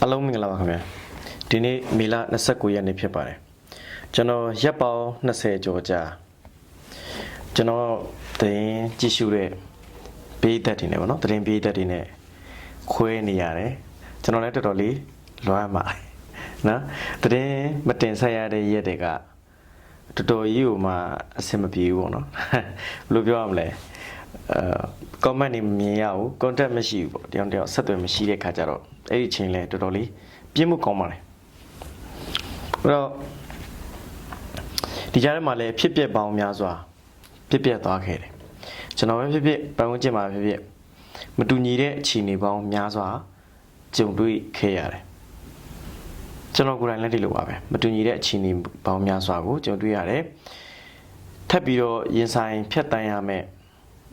အားလုံးမင်္ဂလာပါခင်ဗျာဒီနေ့မေလ29ရက်နေ့ဖြစ်ပါတယ်ကျွန်တော်ရက်ပေါင်း20ကျော်ကြာကျွန်တော်သတင်းကြည့်ရှုတဲ့ပေးသက်တွေနဲ့ပေါ့နော်သတင်းပေးသက်တွေနဲ့ခွဲနေရတယ်ကျွန်တော်လည်းတော်တော်လေးလွမ်းပါတယ်နော်သတင်းမတင်ဆက်ရတဲ့ရက်တွေကတော်တော်ကြီးကိုမှအဆင်မပြေဘူးပေါ့နော်ဘယ်လိုပြောရမလဲအဲ comment နေမမြင်ရဘူး contact မရှိဘူးပေါ့တယောက်တစ်ယောက်ဆက်သွယ်မရှိတဲ့ခါကျတော့ အဲ့ဒီချိန်လဲတော်တော်လေးပြင်းမှုကောင်းပါလေအဲ့တော့ဒီကြားထဲမှာလည်းဖြစ်ပျက်ပေါင်းများစွာဖြစ်ပျက်သွားခဲ့တယ်ကျွန်တော်ပဲဖြစ်ဖြစ်ပတ်ဝန်းကျင်မှာဖြစ်ဖြစ်မတူညီတဲ့အခြေအနေပေါင်းများစွာကြုံတွေ့ခဲ့ရတယ်ကျွန်တော်ကိုယ်တိုင်လည်းဒီလိုပါပဲမတူညီတဲ့အခြေအနေပေါင်းများစွာကိုကြုံတွေ့ရတယ်ထပ်ပြီးတော့ရင်ဆိုင်ဖြတ်တန်းရမယ်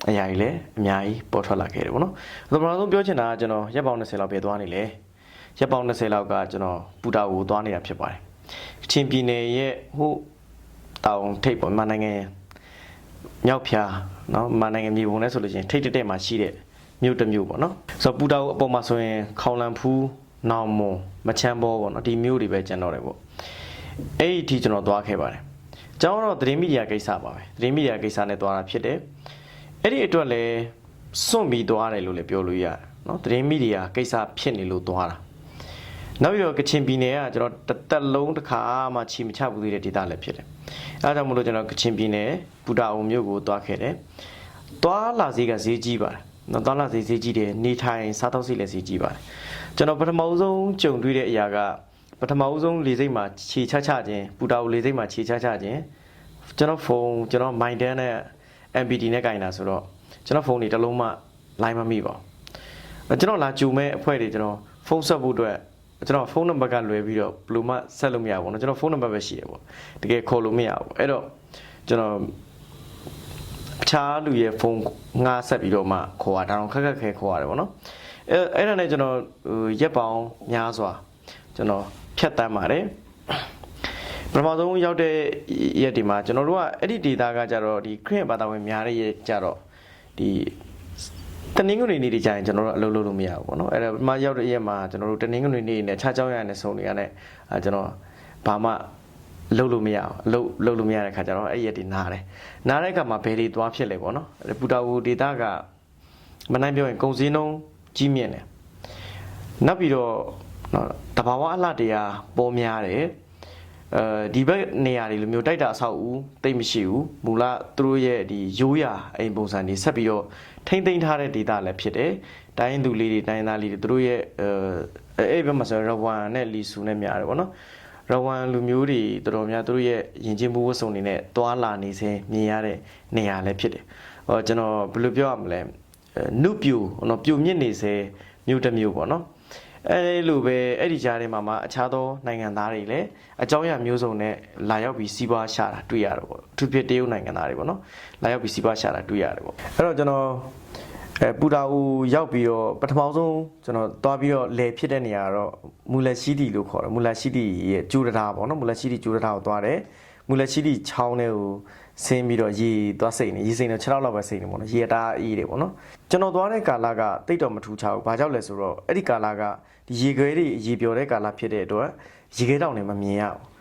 အရာကြီးလည်းအများကြီးပေါ်ထွက်လာခဲ့တယ်ပေါ့နော်။ဒါပထမဆုံးပြောချင်တာကကျွန်တော်ရက်ပေါင်း20လောက်ပဲသွားနေလေ။ရက်ပေါင်း20လောက်ကကျွန်တော်ပူတာကိုသွားနေတာဖြစ်ပါတယ်။ချင်းပြည်နယ်ရဲ့ဟိုတောင်ထိပ်ပေါ်မြန်မာနိုင်ငံမြောက်ဖြာနော်မြန်မာနိုင်ငံမြေပုံနဲ့ဆိုလို့ရှိရင်ထိပ်တက်တက်မှာရှိတဲ့မြို့တစ်မြို့ပေါ့နော်။ဆိုတော့ပူတာကိုအပေါ်မှာဆိုရင်ခေါင်လန်ဖူးနောင်မွန်မချမ်းဘောပေါ့နော်ဒီမြို့တွေပဲကျန်တော့တယ်ပေါ့။အဲ့ဒီအထိကျွန်တော်သွားခဲ့ပါတယ်။ကျွန်တော်တော့သတင်းမီဒီယာကိစ္စပါပဲ။သတင်းမီဒီယာကိစ္စနဲ့သွားတာဖြစ်တယ်။ အဲ့ဒီအတွက်လည်းစွန့်ပြီးသွားတယ်လို့လည်းပြောလို့ရတယ်နော်သတင်းမီဒီယာကိစ္စဖြစ်နေလို့သွားတာနောက်ပြီးတော့ကချင်ပြည်နယ်ကကျွန်တော်တစ်သက်လုံးတစ်ခါမှချီမချဘူးသေးတဲ့ဒေသလည်းဖြစ်တယ်အဲဒါကြောင့်မလို့ကျွန်တော်ကချင်ပြည်နယ်ပူတာအုံမြို့ကိုသွားခဲ့တယ်သွားလာစီကဈေးကြီးပါတယ်နော်သွားလာစီဈေးကြီးတယ်နေထိုင်စားသောက်စီလည်းဈေးကြီးပါတယ်ကျွန်တော်ပထမဦးဆုံးကြုံတွေ့တဲ့အရာကပထမဦးဆုံးလေစိတ်မှာခြေချချခြင်းပူတာအုံလေစိတ်မှာခြေချချခြင်းကျွန်တော်ဖုန်းကျွန်တော် mind နဲ့ MPD နဲ့ကင်တာဆိုတော့ကျွန်တော်ဖုန်းတွေတစ်လုံးမှလိုင်းမမိပါဘူးကျွန်တော်လာကြူမဲ့အဖွဲ့တွေကျွန်တော်ဖုန်းဆက်ဖို့အတွက်ကျွန်တော်ဖုန်းနံပါတ်ကလွယ်ပြီးတော့ဘယ်လိုမှဆက်လို့မရဘူးเนาะကျွန်တော်ဖုန်းနံပါတ်ပဲရှိရပေါ့တကယ်ခေါ်လို့မရဘူးအဲ့တော့ကျွန်တော်အခြားလူရဲ့ဖုန်းငါဆက်ပြီးတော့မှခေါ်ရတာတော့ခက်ခက်ခဲခေါ်ရတယ်ပေါ့နော်အဲအဲ့ဒါနဲ့ကျွန်တော်ဟိုရက်ပေါင်းများစွာကျွန်တော်ဖြတ်တန်းပါတယ် ပထမဆုံးရောက်တဲ့ရက်ဒီမှာကျွန်တော်တို့ကအဲ့ဒီ data ကကြတော့ဒီခရစ်ဘာသာဝင်များတဲ့ရက်ကြတော့ဒီတနင်္ဂနွေနေ့တွေကြာရင်ကျွန်တော်တို့အလုပ်လုပ်လို့မရဘူးပေါ့နော်အဲ့ဒါပထမရောက်တဲ့ရက်မှာကျွန်တော်တို့တနင်္ဂနွေနေ့နဲ့ခြားကြောင်းရတဲ့ဆုံတွေကနေအဲကျွန်တော်ဘာမှလုပ်လို့မရအောင်အလုပ်လုပ်လို့မရတဲ့ခါကျတော့အဲ့ရက်တွေနားတယ်နားတဲ့အခါမှာဘယ်တွေသွားဖြစ်လဲပေါ့နော်ပူတာဝူ data ကမနိုင်ပြောရင်ကုံစင်းနှုံးကြီးမြင့်တယ်နောက်ပြီးတော့နော်တဘာဝအလှတရားပေါ်များတယ် အဲဒီဘက်နေရာတွေလိုမျိုးတိုက်တာအဆောက်အဦတိတ်မရှိဘူးမူလသူတို့ရဲ့ဒီရိုးရာအိမ်ပုံစံတွေဆက်ပြီးတော့ထိမ့်သိမ်းထားတဲ့ဒေတာလည်းဖြစ်တယ်တိုင်းသူလေးတွေတိုင်းသားလေးတွေသူတို့ရဲ့အဲအဲ့ဘက်မှာဆိုရဝမ်နဲ့လီဆူနဲ့များတယ်ပေါ့နော်ရဝမ်လူမျိုးတွေတော်တော်များသူတို့ရဲ့ယဉ်ကျေးမှုဝတ်စုံတွေနဲ့တွာလာနေစေမြင်ရတဲ့နေရာလည်းဖြစ်တယ်ဟောကျွန်တော်ဘယ်လိုပြောရမလဲနုပြူနော်ပြူမြင့်နေစေမြို့တစ်မြို့ပေါ့နော် အဲလိုပဲအဲ့ဒီကြားထဲမှာမှအခြားသောနိုင်ငံသားတွေလည်းအကြောင်းအရာမျိုးစုံနဲ့လာရောက်ပြီးစီးပွားရှာတာတွေ့ရတယ်ပေါ့အထူးဖြစ်တရုတ်နိုင်ငံသားတွေပေါ့နော်လာရောက်ပြီးစီးပွားရှာတာတွေ့ရတယ်ပေါ့အဲ့တော့ကျွန်တော်အဲပူတာဦးရောက်ပြီးတော့ပထမဆုံးကျွန်တော်သွားပြီးတော့လေဖြစ်တဲ့နေရာကတော့မူလက်ရှိတီလို့ခေါ်တယ်မူလက်ရှိတီရဲ့ကျူရထားပေါ့နော်မူလက်ရှိတီကျူရထားကိုသွားတယ်မူလက်ရှိတီချောင်းထဲကိုဆင်းပြီးတော့ရေသွားစိတ်နေရေစိတ်တော့6လောက်လောက်ပဲစိတ်နေပေါ့နော်ရေတားအေးတယ်ပေါ့နော်ကျွန်တော်သွားတဲ့ကာလကတိတ်တော်မထူချဘူးဘာကြောင့်လဲဆိုတော့အဲ့ဒီကာလက ဒီရေခဲတွေရေပျော်တဲ့ကာလဖြစ်တဲ့အတွက်ရေခဲတောင်တွေမမြင်ရဘူး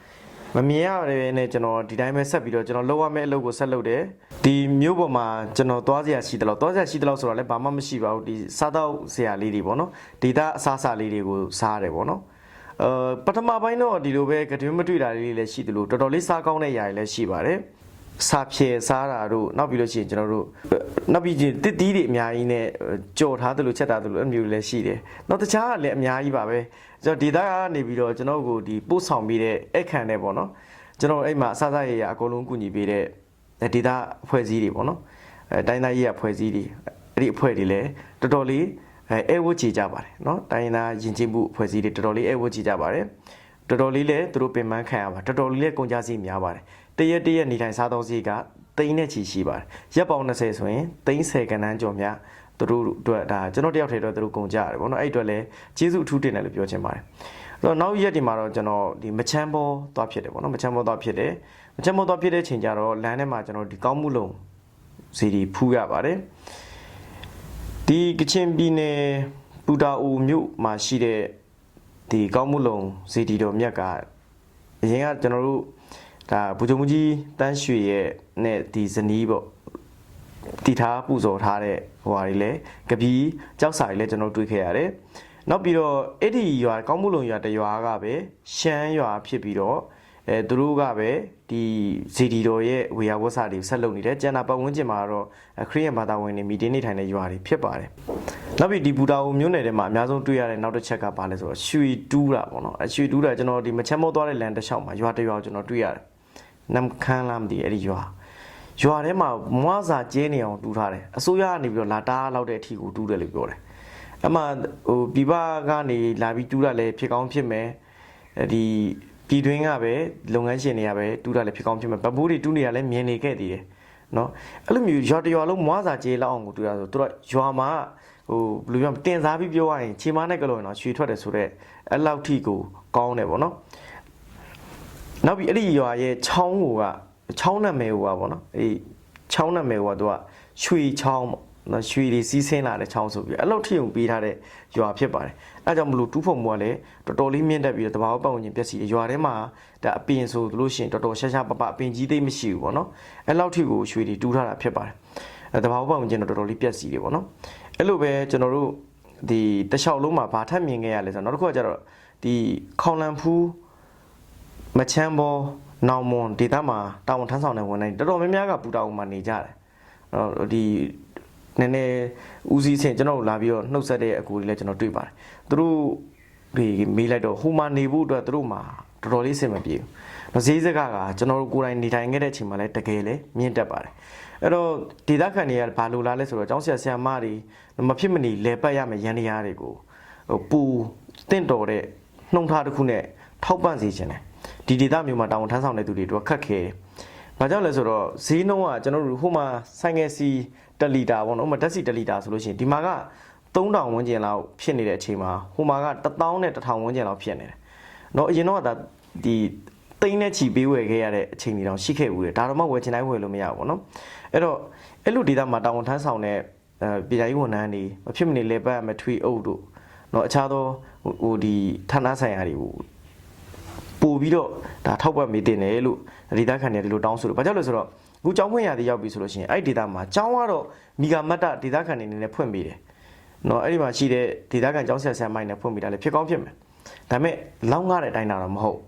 မမြင်ရတဲ့နဲ့ကျွန်တော်ဒီတိုင်းပဲဆက်ပြီးတော့ကျွန်တော်လောက်ရမယ့်အလုပ်ကိုဆက်လုပ်တယ်ဒီမျိုးပေါ်မှာကျွန်တော်သွားစရာရှိတယ်လို့သွားစရာရှိတယ်လို့ဆိုတော့လည်းဘာမှမရှိပါဘူးဒီစားတော့စရာလေးတွေပေါ့နော်ဒေတာအစားအစာလေးတွေကိုစားရတယ်ပေါ့နော်အဲပထမပိုင်းတော့ဒီလိုပဲကတွင်းမတွေ့တာလေးလည်းရှိတယ်လို့တော်တော်လေးစားကောင်းတဲ့ຢာတွေလည်းရှိပါတယ် စားဖြဲစားတာတို့နောက်ပြီးလို့ရှိရင်ကျွန်တော်တို့နောက်ပြီးချင်းတစ်တီးတွေအများကြီးနဲ့ကြော်ထားတယ်လို့ချက်ထားတယ်လို့အမျိုးလည်းရှိတယ်။နောက်တခြားကလည်းအများကြီးပါပဲ။ကျွန်တော်ဒေတာကနေပြီးတော့ကျွန်တော်ကိုဒီပို့ဆောင်ပြီးတဲ့အခန့်နဲ့ပေါ့နော်။ကျွန်တော်အဲ့မှာအစားအစာရရအကုန်လုံးကူညီပေးတဲ့ဒေတာအဖွဲ့အစည်းတွေပေါ့နော်။အဲတိုင်းသားရေးအဖွဲ့အစည်းတွေအဲ့ဒီအဖွဲ့တွေလည်းတော်တော်လေးအဲအဲဝတ်ချကြပါတယ်နော်။တိုင်းသားယဉ်ကျေးမှုအဖွဲ့အစည်းတွေတော်တော်လေးအဲဝတ်ချကြပါတယ်။တော်တော်လေးလည်းသူတို့ပင်ပန်းခံရပါတော်တော်လေးလည်းကုန်ကြစီများပါတယ်တ ရက်တရက်နေထိုင်စားသောက်စီကသိန်းနဲ့ချီရှိပါတယ်ရက်ပေါင်း20ဆိုရင်သိန်း10ကဏန်းကျော်များသူတို့အတွက်ဒါကျွန်တော်တယောက်ထဲတော့သူတို့ကုန်ကြရတယ်ပေါ့နော်အဲ့အတွက်လည်းကျေးဇူးအထူးတင်တယ်လို့ပြောချင်ပါတယ်အဲ့တော့နောက်ရက်ဒီမှာတော့ကျွန်တော်ဒီမချမ်းဘောသွားဖြစ်တယ်ပေါ့နော်မချမ်းဘောသွားဖြစ်တယ်မချမ်းဘောသွားဖြစ်တဲ့ချိန်ကျတော့လမ်းထဲမှာကျွန်တော်ဒီကောင်းမှုလုံးစီဒီဖူးရပါတယ်ဒီကချင်ပြည်နယ်ပူတာအိုမြို့မှာရှိတဲ့ဒီကောင်းမှုလုံဇီတီတော်မြတ်ကအရင်ကကျွန်တော်တို့ ဒါဘူဂျုံမူကြီးတန်းရွှေရဲ့နဲ့ဒီဇနီးပေါ့တည်ထားပူဇော်ထားတဲ့ဟိုဟာတွေလည်းကပီးကြောက်စာတွေလည်းကျွန်တော်တွေ့ခဲ့ရတယ်နောက်ပြီးတော့အဲ့ဒီရွာကောင်းမှုလုံရွာတစ်ရွာကပဲရှမ်းရွာဖြစ်ပြီးတော့အဲသူတို့ကပဲဒီဇီတီတော်ရဲ့ဝေယဝတ်စာတွေဆက်လုပ်နေတယ်ကျန်တာပတ်ဝန်းကျင်မှာတော့ခရီးယန်ဘာသာဝင်တွေမီတင်းနေထိုင်တဲ့ရွာတွေဖြစ်ပါတယ်နောက်ပြီးဒီဘူတာအိုမြို့နယ်ထဲမှာအများဆုံးတွေ့ရတဲ့နောက်တစ်ချက်ကဘာလဲဆိုတော့ရွှေတူးတာပေါ့နော်အရွှေတူးတာကျွန်တော်ဒီမချမ်းမောသွားတဲ့လမ်းတစ်လျှောက်မှာရွာတစ်ရွာကိုကျွန်တော်တွေ့ရတယ် နမ်ခမ်းလားမသိဘူးအဲ့ဒီရွာရွာထဲမှာမွားစာကျင်းနေအောင်တူးထားတယ်အစိုးရကနေပြီးတော့လာတားလောက်တဲ့အထီကိုတူးတယ်လို့ပြောတယ်အမှဟိုပြပကနေလာပြီးတူးတာလည်းဖြစ်ကောင်းဖြစ်မယ်အဲဒီပြည်တွင်းကပဲလုပ်ငန်းရှင်တွေကပဲတူးတာလည်းဖြစ်ကောင်းဖြစ်မယ်ဗဘိုးတွေတူးနေရလည်းမြင်နေခဲ့တည်တယ်နော်အဲ့လိုမျိုးရွာတစ်ရွာလုံးမွားစာကြေးလောက်အောင်ကိုတွေ့ရဆိုသူတို့ရွာမှာဟိုဘယ်လိုပြောမလဲတင်စားပြီးပြောရရင်ခြေမနဲ့ကလို့ရင်တော့ရွှေထွက်တယ်ဆိုတော့အဲ့လောက်ထိကိုကောင်းတယ်ပေါ့နော် နောက်ပြီးအဲ့ဒီရွာရဲ့ချောင်းကိုကချောင်းနာမည်ကိုကပေါ့နော်အေးချောင်းနာမည်ကိုကသူကရွှေချောင်းပေါ့နော်ရွှေတွေစီးဆင်းလာတဲ့ချောင်းဆိုပြီးအဲ့လောက်ထိုံပေးထားတဲ့ရွာဖြစ်ပါတယ်အဲကြောင့်မလို့တူးဖုံမှုကလည်းတော်တော်လေးမြင့်တက်ပြီးတော့တဘာဝပတ်ဝန်းကျင်ပျက်စီးတယ်ရွာထဲမှာဒါအပင်ဆိုလို့ရှိရင်တော်တော်ရှားရှားပပအပင်ကြီးသိမ်းမရှိဘူးပေါ့နော်အဲ့လောက်ထိကိုရွှေတွေတူးထားတာဖြစ်ပါတယ်အဲတဘာဝပတ်ဝန်းကျင်တော့တော်တော်လေးပျက်စီးတယ်ပေါ့နော်အဲ့လိုပဲကျွန်တော်တို့ဒီတလျှောက်လုံးမှာဘာထပ်မြင်ခဲ့ရလဲဆိုတော့နောက်တစ်ခုကကျတော့ဒီခေါင်လန်ဖူး မချမ်းဘောနောင်မွန်ဒေသမှာတာဝန်ထမ်းဆောင်တဲ့ဝန်ထမ်းတွေတော်တော်များများကပူတာဦးမှာနေကြတယ်။အဲ့တော့ဒီနည်းနည်းဦးစီးချင်းကျွန်တော်တို့လာပြီးတော့နှုတ်ဆက်တဲ့အကူတွေလည်းကျွန်တော်တွေ့ပါတယ်။သူတို့ဒီမေးလိုက်တော့ဟိုမှာနေဖို့အတွက်သူတို့မှာတော်တော်လေးစင်မပြေဘူး။တော့ဈေးစကားကကျွန်တော်တို့ကိုယ်တိုင်နေထိုင်ခဲ့တဲ့အချိန်မှာလည်းတကယ်လည်းမြင့်တက်ပါတယ်။အဲ့တော့ဒေသခံတွေကဘာလို့လာလဲဆိုတော့ကျောင်းဆရာဆရာမတွေမဖြစ်မနေလဲပတ်ရမယ့်ရန်တရားတွေကိုဟိုပူတင့်တော်တဲ့နှုံထားတစ်ခုနဲ့ထောက်ပံ့စေခြင်းတယ်။ ဒီဒေသမျိုးမှာတာဝန်ထမ်းဆောင်တဲ့သူတွေတို့ခက်ခဲတယ်။ဘာကြောင့်လဲဆိုတော့ဈေးနှုန်းကကျွန်တော်တို့ဟိုမှာဆိုင်ငယ်စီ1လီတာပေါ့နော်။ဟိုမှာဓာတ်စီ1လီတာဆိုလို့ရှိရင်ဒီမှာက3000ဝန်းကျင်လောက်ဖြစ်နေတဲ့အချိန်မှာဟိုမှာက1000နဲ့1000ဝန်းကျင်လောက်ဖြစ်နေတယ်။နော်အရင်တော့ကဒါဒီတိန်းနဲ့ချီပေးဝယ်ခဲ့ရတဲ့အချိန်တွေတောင်ရှိခဲ့ဘူးလေ။ဒါတော့မှဝယ်ချင်တိုင်းဝယ်လို့မရဘူးပေါ့နော်။အဲ့တော့အဲ့လိုဒေသမှာတာဝန်ထမ်းဆောင်တဲ့အဲပြည်ထောင်စုဝန်ထမ်းတွေမဖြစ်မနေလေပတ်ရမယ်ထွေအုပ်တို့နော်အခြားသောဟိုဟိုဒီဌာနဆိုင်ရာတွေကို ပို့ပြီးတော့ဒါထောက်ပံ့ပေးတင်တယ်လို့ဒေတာခန်တွေဒီလိုတောင်းဆိုလို့ဘာကြောင့်လဲဆိုတော့အခုကျောင်းဖွင့်ရသည်ရောက်ပြီဆိုလို့ရှိရင်အဲ့ဒီဒေတာမှာကျောင်းကတော့မီဂါမတ်တဒေတာခန်တွေနေနဲ့ဖွင့်ပေးတယ်။နော်အဲ့ဒီမှာရှိတဲ့ဒေတာခန်ကျောင်းဆက်ဆရာမိုင်းနဲ့ဖွင့်ပေးတာလည်းဖြစ်ကောင်းဖြစ်မယ်။ဒါပေမဲ့လောင်းကားတဲ့အတိုင်းတာတော့မဟုတ်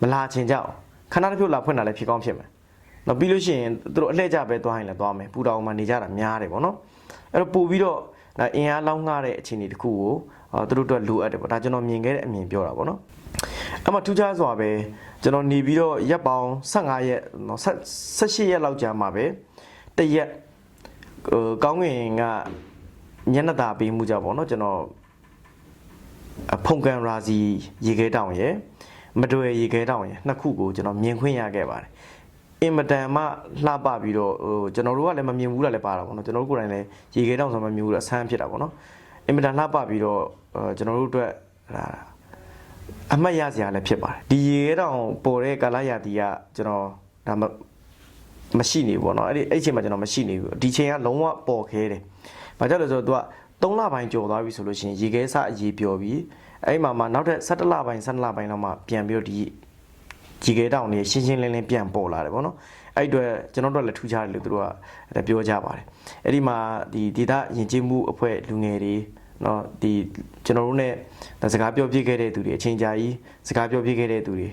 မလာချင်ကြအောင်ခဏတစ်ဖြုတ်လာဖွင့်တာလည်းဖြစ်ကောင်းဖြစ်မယ်။နော်ပြီးလို့ရှိရင်သူတို့အလှည့်ကြပဲသွားရင်လည်းသွားမယ်ပူတောင်မှာနေကြတာများတယ်ပေါ့နော်။အဲ့တော့ပို့ပြီးတော့ဒါအင်အားလောင်းကားတဲ့အခြေအနေတစ်ခုကိုအာသူတို့အတွက်လိုအပ်တယ်ပေါ့ဒါကျွန်တော်မြင်ခဲ့တဲ့အမြင်ပြောတာပေါ့နော်။ အမှထူးခြားစွာပဲကျွန်တော်နေပြီးတော့ရက်ပေါင်း15ရက်နော်18ရက်လောက်ကြာမှာပဲတရက်ဟိုကောင်းငင်ကညနေသားပေးမှုကြပေါ့နော်ကျွန်တော်အဖုန်ကန်ရာစီရေခဲတောင်ရယ်မတွယ်ရေခဲတောင်ရယ်နှစ်ခုကိုကျွန်တော်မြင်ခွင့်ရခဲ့ပါတယ်အင်မတန်မှလှပပြီးတော့ဟိုကျွန်တော်တို့ကလည်းမမြင်ဘူးလားလည်းပါတာပေါ့နော်ကျွန်တော်တို့ကိုယ်တိုင်လည်းရေခဲတောင်ဆိုမှမမြင်ဘူးလားဆန်းဖြစ်တာပေါ့နော်အင်မတန်လှပပြီးတော့ဟိုကျွန်တော်တို့အတွက်ဟာ အမှတ်ရစရာလည်းဖြစ်ပါတယ်ဒီရေခဲတောင်ပေါ်တဲ့ကာလရာသီကကျွန်တော်ဒါမမရှိနေဘူးပေါ့နော်အဲ့ဒီအဲ့ဒီအချိန်မှာကျွန်တော်မရှိနေဘူးဒီချိန်ကလုံးဝပေါ်ခဲတယ်ဘာကြောင့်လဲဆိုတော့ तू က3လပိုင်းကျော်သွားပြီဆိုလို့ရှိရင်ရေခဲစအရေးပျော်ပြီးအဲ့ဒီမှာမှနောက်ထပ်17လပိုင်း17လပိုင်းလောက်မှပြန်ပြီးတော့ဒီရေခဲတောင်တွေရှင်းရှင်းလင်းလင်းပြန်ပေါ်လာတယ်ပေါ့နော်အဲ့ဒီအတွက်ကျွန်တော်တို့လည်းထူးခြားတယ်လို့သူတို့ကပြောကြပါတယ်အဲ့ဒီမှာဒီဒေတာယဉ်ကျေးမှုအဖွဲ့လူငယ်တွေ เนาะဒီကျွန်တော်တို့ ਨੇ ဒါစကားပြောပြခဲ့တဲ့သူတွေအချိန်ကြာကြီးစကားပြောပြခဲ့တဲ့သူတွေ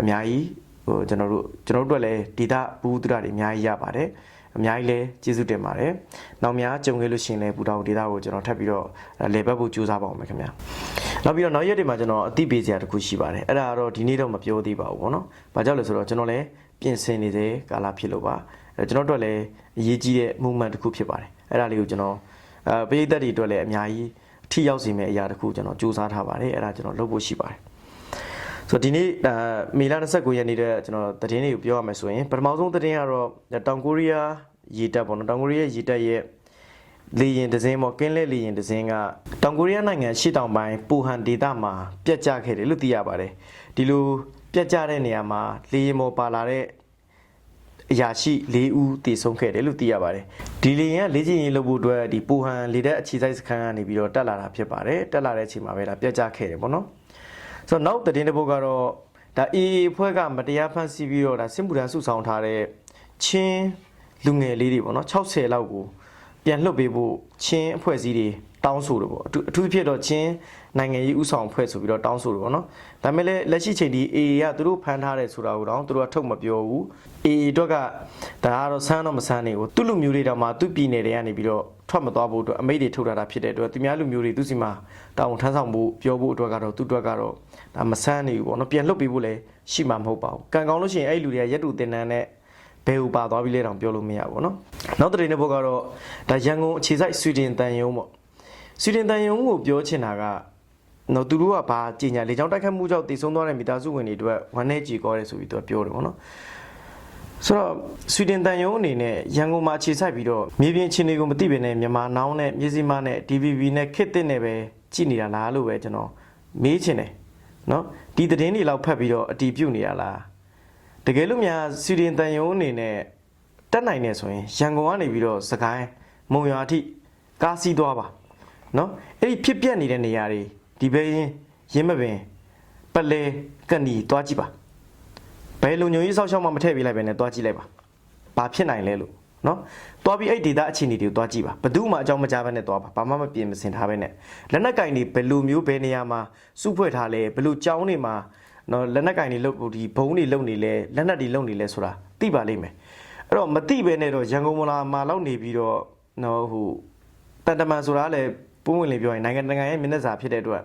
အများကြီးဟိုကျွန်တော်တို့ကျွန်တော်တို့အတွက်လည်းဒေတာဘူးသူရတွေအများကြီးရပါတယ်အများကြီးလည်းကျေးဇူးတင်ပါတယ်။နောက်များကြုံခဲ့လို့ရှိရင်လည်းပူတောင်ဒေတာကိုကျွန်တော်ထပ်ပြီးတော့လေဘက်ဖို့ကြိုးစားပါအောင်မယ်ခင်ဗျာ။နောက်ပြီးတော့နောက်ရက်တွေမှာကျွန်တော်အသိပေးစရာတစ်ခုရှိပါတယ်။အဲ့ဒါကတော့ဒီနေ့တော့မပြောသေးပါဘူးပေါ့နော်။ဘာကြောင့်လဲဆိုတော့ကျွန်တော်လည်းပြင်ဆင်နေတဲ့ကာလဖြစ်လို့ပါ။အဲကျွန်တော်တို့လည်းအရေးကြီးတဲ့ movement တစ်ခုဖြစ်ပါတယ်။အဲ့ဒါလေးကိုကျွန်တော်အဲပရိသတ်တွေအတွက်လည်းအများကြီးအ ထိရောက်စေမယ့်အရာတစ်ခုကျွန်တော်စူးစမ်းထားပါတယ်အဲ့ဒါကျွန်တော်လုပ်ဖို့ရှိပါတယ်ဆိုတော့ဒီနေ့အဲမေလ29ရက်နေ့တဲ့ကျွန်တော်သတင်းတွေကိုပြောရမယ်ဆိုရင်ပထမဆုံးသတင်းကတော့တောင်ကိုရီးယားရေတပ်ပေါ့နော်တောင်ကိုရီးယားရေတပ်ရဲ့လေရင်ဒဇင်းပေါ့ကင်းလဲလေရင်ဒဇင်းကတောင်ကိုရီးယားနိုင်ငံရှေ့တောင်ပိုင်းပူဟန်ဒေသမှာပြက်ကျခဲ့တယ်လို့သိရပါတယ်ဒီလိုပြက်ကျတဲ့နေရာမှာလေရင်မော်ပါလာတဲ့ အရာရှိ၄ဦးတည်ဆုံးခဲ့တယ်လို့သိရပါတယ်ဒီလေရင်ကလေ့ကျင့်ရေးလုပ်ဖို့အတွက်ဒီပူဟန်လေတပ်အခြေစိုက်စခန်းကနေပြီးတော့တက်လာတာဖြစ်ပါတယ်တက်လာတဲ့အချိန်မှာပဲဒါပြက်ကျခဲ့တယ်ပေါ့နော်ဆိုတော့နောက်သတင်းတစ်ပုဒ်ကတော့ဒါ AA အဖွဲ့ကမတရားဖမ်းဆီးပြီးတော့ဒါစစ်မှုထမ်းစုဆောင်ထားတဲ့ချင်းလူငယ်လေးတွေပေါ့နော်60လောက်ကိုပြန်လွှတ်ပေးဖို့ချင်းအဖွဲ့အစည်းတွေတောင်းဆိုတယ်ပေါ့အထူးအထူးသဖြင့်တော့ချင်း နိုင်ငံရေးဥဆောင်အဖွဲ့ဆိုပြီးတော့တောင်းဆိုတယ်ပေါ့နော်ဒါပေမဲ့လည်းလက်ရှိချိန်ဒီ AA ကသူတို့ဖမ်းထားတယ်ဆိုတာကိုတော့သူတို့ကထုတ်မပြောဘူး AA အတွက်ကဒါကတော့ဆန်းတော့မဆန်းနေဘူးသူ့လူမျိုးတွေတောင်မှသူ့ပြည်နယ်တွေကနေပြီးတော့ထွက်မသွားဖို့အတွက်အမိတ်တွေထုတ်ထားတာဖြစ်တဲ့အတွက်သူများလူမျိုးတွေသူစီမှာတောင်းထမ်းဆောင်ဖို့ပြောဖို့အတွက်ကတော့သူ့အတွက်ကတော့ဒါမဆန်းနေဘူးပေါ့နော်ပြန်လွတ်ပေးဖို့လည်းရှိမှာမဟုတ်ပါဘူးကံကောင်းလို့ရှိရင်အဲ့ဒီလူတွေကရက်တူတင်တန်းနဲ့ဘယ်ဟူပါသွားပြီလဲတောင်ပြောလို့မရဘူးပေါ့နော်နောက်တစ်နေ့ဘက်ကတော့ဒါရန်ကုန်အခြေစိုက်ဆွီဒင်တန်ယုံပေါ့ဆွီဒင်တန်ယုံကိုပြောချင်တာက နော်သူတို့ကဘာကြီးညာလေကြောင်းတိုက်ခတ်မှုကြောင့်တည်ဆုံးသွားတဲ့မိသားစုဝင်တွေအတွက်ဝမ်းနည်းကြည်ကောတယ်ဆိုပြီးသူကပြောတယ်ပေါ့နော်ဆိုတော့ဆွီဒင်တန်ယုံအနေနဲ့ရန်ကုန်မှာအခြေစိုက်ပြီးတော့မြေပြင်ချင်းတွေကိုမသိဘဲနဲ့မြန်မာနောင်းနဲ့မြေစီမနဲ့ DVB နဲ့ခစ်တစ်နဲ့ပဲကြည်နေတာလားလို့ပဲကျွန်တော်မေးချင်တယ်နော်ဒီသတင်းတွေလောက်ဖတ်ပြီးတော့အတီးပြုတ်နေတာလားတကယ်လို့များဆွီဒင်တန်ယုံအနေနဲ့တက်နိုင်နေဆိုရင်ရန်ကုန်ကနေပြီးတော့စကိုင်းမုံရွာအထိကားစီးသွားပါနော်အဲ့ဒီဖြစ်ပြက်နေတဲ့နေရာတွေ ဒီဘဲရင်ရင်းမပင်ပလဲကဏီတွားကြည့်ပါဘယ်လုံညုံကြီးဆောက်ရှောက်မှမထည့်ပေးလိုက်ပဲနဲ့တွားကြည့်လိုက်ပါဘာဖြစ်နိုင်လဲလို့နော်တွားပြီးအဲ့ဒေတာအခြေအနေတွေကိုတွားကြည့်ပါဘယ်သူမှအကြောင်းမကြားဘဲနဲ့တွားပါဘာမှမပြင်မစင်ထားဘဲနဲ့လက်နက်ကင်တွေဘယ်လိုမျိုးဘယ်နေရာမှာစုဖွဲ့ထားလဲဘယ်လိုကြောင်းတွေမှာနော်လက်နက်ကင်တွေလုတ်ဒီဘုံတွေလုတ်နေလဲလက်နက်တွေလုတ်နေလဲဆိုတာသိပါလိမ့်မယ်အဲ့တော့မသိဘဲနဲ့တော့ရန်ကုန်မလာမှာလောက်နေပြီးတော့နော်ဟိုတန်တမန်ဆိုတာကလည်း ပုံဝင်လေးပြောရင်နိုင်ငံတကာရဲ့မျက်နှာစာဖြစ်တဲ့အတွက်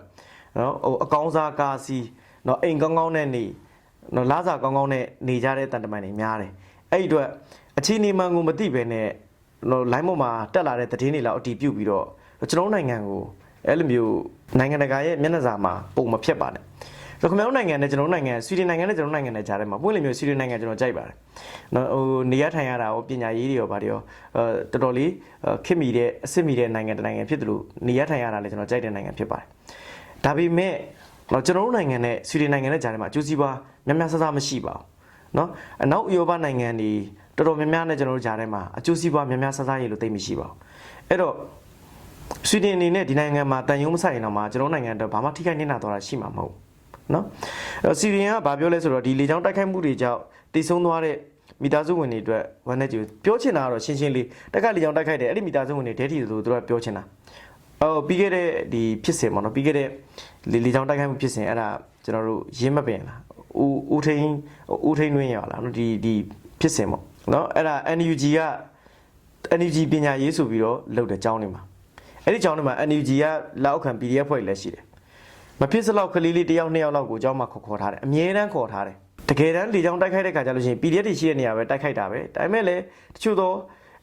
နော်ဟိုအကောင်းစားကားစီနော်အိမ်ကောင်းကောင်းနဲ့နေနော်လားစာကောင်းကောင်းနဲ့နေကြတဲ့တန်တမန်တွေများတယ်အဲ့ဒီအတွက်အခြေအနေမှန်ကိုမသိဘဲနဲ့နော် line ပေါ်မှာတက်လာတဲ့သတင်းတွေလောက်အတီးပြုတ်ပြီးတော့ကျွန်တော်တို့နိုင်ငံကိုအဲ့လိုမျိုးနိုင်ငံတကာရဲ့မျက်နှာစာမှာပုံမဖြစ်ပါနဲ့ ဆိုခင်ဗျားတို့နိုင်ငံနဲ့ကျွန်တော်တို့နိုင်ငံဆွီဒင်နိုင်ငံနဲ့ကျွန်တော်တို့နိုင်ငံနဲ့ကြားထဲမှာပွင့်လင်းမျိုးဆွီဒင်နိုင်ငံကျွန်တော်ကြိုက်ပါတယ်နော်ဟိုနေရထိုင်ရတာရောပညာရေးတွေရောဗါတွေရောအဲတော်တော်လေးခစ်မီတဲ့အစ်စ်မီတဲ့နိုင်ငံတစ်နိုင်ငံဖြစ်တယ်လို့နေရထိုင်ရတာလည်းကျွန်တော်ကြိုက်တဲ့နိုင်ငံဖြစ်ပါတယ်ဒါပေမဲ့တော့ကျွန်တော်တို့နိုင်ငံနဲ့ဆွီဒင်နိုင်ငံနဲ့ကြားထဲမှာအကျိုးစီးပွားများများဆဆမရှိပါဘူးနော်အနောက်ဥရောပနိုင်ငံတွေတော်တော်များများနဲ့ကျွန်တော်တို့ကြားထဲမှာအကျိုးစီးပွားများများဆဆရလို့သိမရှိပါဘူးအဲ့တော့ဆွီဒင်အနေနဲ့ဒီနိုင်ငံမှာတန်ယုံမဆိုင်ရင်တော့မှကျွန်တော်နိုင်ငံအတွက်ဘာမှထိခိုက်နေတာတော့ရှိမှာမဟုတ် နော်အဲ့တော့စီရီယန်ကဘာပြောလဲဆိုတော့ဒီလေကြောင်းတိုက်ခိုက်မှုတွေကြောင့်တည်ဆုံးသွားတဲ့မိသားစုဝင်တွေအတွက်ဝမ်းနဲ့ကြည့်ပြောချင်တာကတော့ရှင်းရှင်းလေးတက်ကလေကြောင်းတိုက်ခိုက်တယ်အဲ့ဒီမိသားစုဝင်တွေဒဲထီလို့သူတို့ကပြောချင်တာအော်ပြီးခဲ့တဲ့ဒီဖြစ်စဉ်ပေါ့နော်ပြီးခဲ့တဲ့လေလေကြောင်းတိုက်ခိုက်မှုဖြစ်စဉ်အဲ့ဒါကျွန်တော်တို့ရင်းမပင်လားဦးဦးထိန်ဦးထိန်တွင်းရလားနော်ဒီဒီဖြစ်စဉ်ပေါ့နော်အဲ့ဒါ NUG က NUG ပညာရေးဆိုပြီးတော့လုပ်တဲ့ကျောင်းတွေမှာအဲ့ဒီကျောင်းတွေမှာ NUG ကလက်အောက်ခံ PDF ဖွဲ့လည်းရှိတယ် မဖြစ်စလောက်ကလေးလေးတစ်ယောက်နှစ်ယောက်လောက်ကိုကျောင်းမှာခေါ်ခေါ်ထားတယ်။အမြဲတမ်းခေါ်ထားတယ်။တကယ်တမ်းလေကျောင်းတိုက်ခိုက်တဲ့ခါကျလို့ရှိရင် PDF တွေရှိတဲ့နေရာပဲတိုက်ခိုက်တာပဲ။ဒါပေမဲ့လည်းတချို့တော့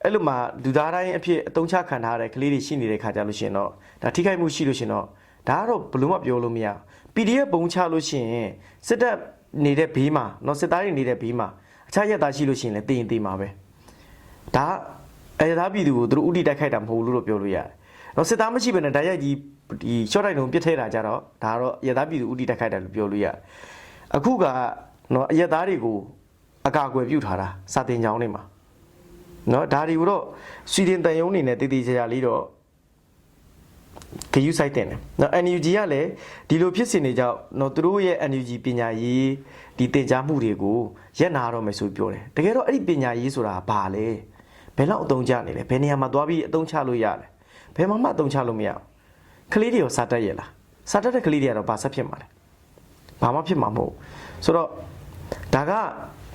အဲ့လိုမှလူသားတိုင်းအဖြစ်အတုံးချခံထားတဲ့ကလေးတွေရှိနေတဲ့ခါကျလို့ရှိရင်တော့ဒါထိခိုက်မှုရှိလို့ရှိရင်တော့ဒါကတော့ဘယ်လို့မှပြောလို့မရဘူး။ PDF ပုံချလို့ရှိရင်စစ်တပ်နေတဲ့ဘေးမှာเนาะစစ်သားတွေနေတဲ့ဘေးမှာအခြားရက်သားရှိလို့ရှိရင်လည်းတည်ရင်တည်မှာပဲ။ဒါအရသာပြည်သူကိုသူတို့ဥတီတိုက်ခိုက်တာမဟုတ်ဘူးလို့တော့ပြောလို့ရတယ်။တော့စစ်သားမရှိဘဲနဲ့တိုက်ရိုက်ကြီး ဒီ short တိုက်တုံးပြစ်ထဲတာကြတော့ဒါကတော့အရသာပြည်သူဥတီတိုက်ခိုက်တယ်လို့ပြောလို့ရတယ်။အခုကနော်အရသားတွေကိုအကာအကွယ်ပြုထားတာစာတင်ကြောင်းတွေမှာနော်ဒါတွေကိုတော့ဆွီဒင်တန်ယုံနေနဲ့တည်တည်ချာချာလေးတော့ဂယူဆိုင်တင်တယ်နော် NUG ကလည်းဒီလိုဖြစ်စဉ်တွေကြောင့်နော်သူတို့ရဲ့ NUG ပညာရေးဒီတင် जा မှုတွေကိုရက်နာတော့မယ်ဆိုပြောတယ်တကယ်တော့အဲ့ဒီပညာရေးဆိုတာဘာလဲဘယ်လောက်အသုံးချနေလဲဘယ်နေရာမှာသွားပြီးအသုံးချလို့ရလဲဘယ်မှာမှအသုံးချလို့မရဘူး ကလေးတွေရောစာတက်ရလားစာတက်တဲ့ကလေးတွေကတော့ဘာဆက်ဖြစ်မှာလဲဘာမှဖြစ်မှာမဟုတ်ဘူးဆိုတော့ဒါက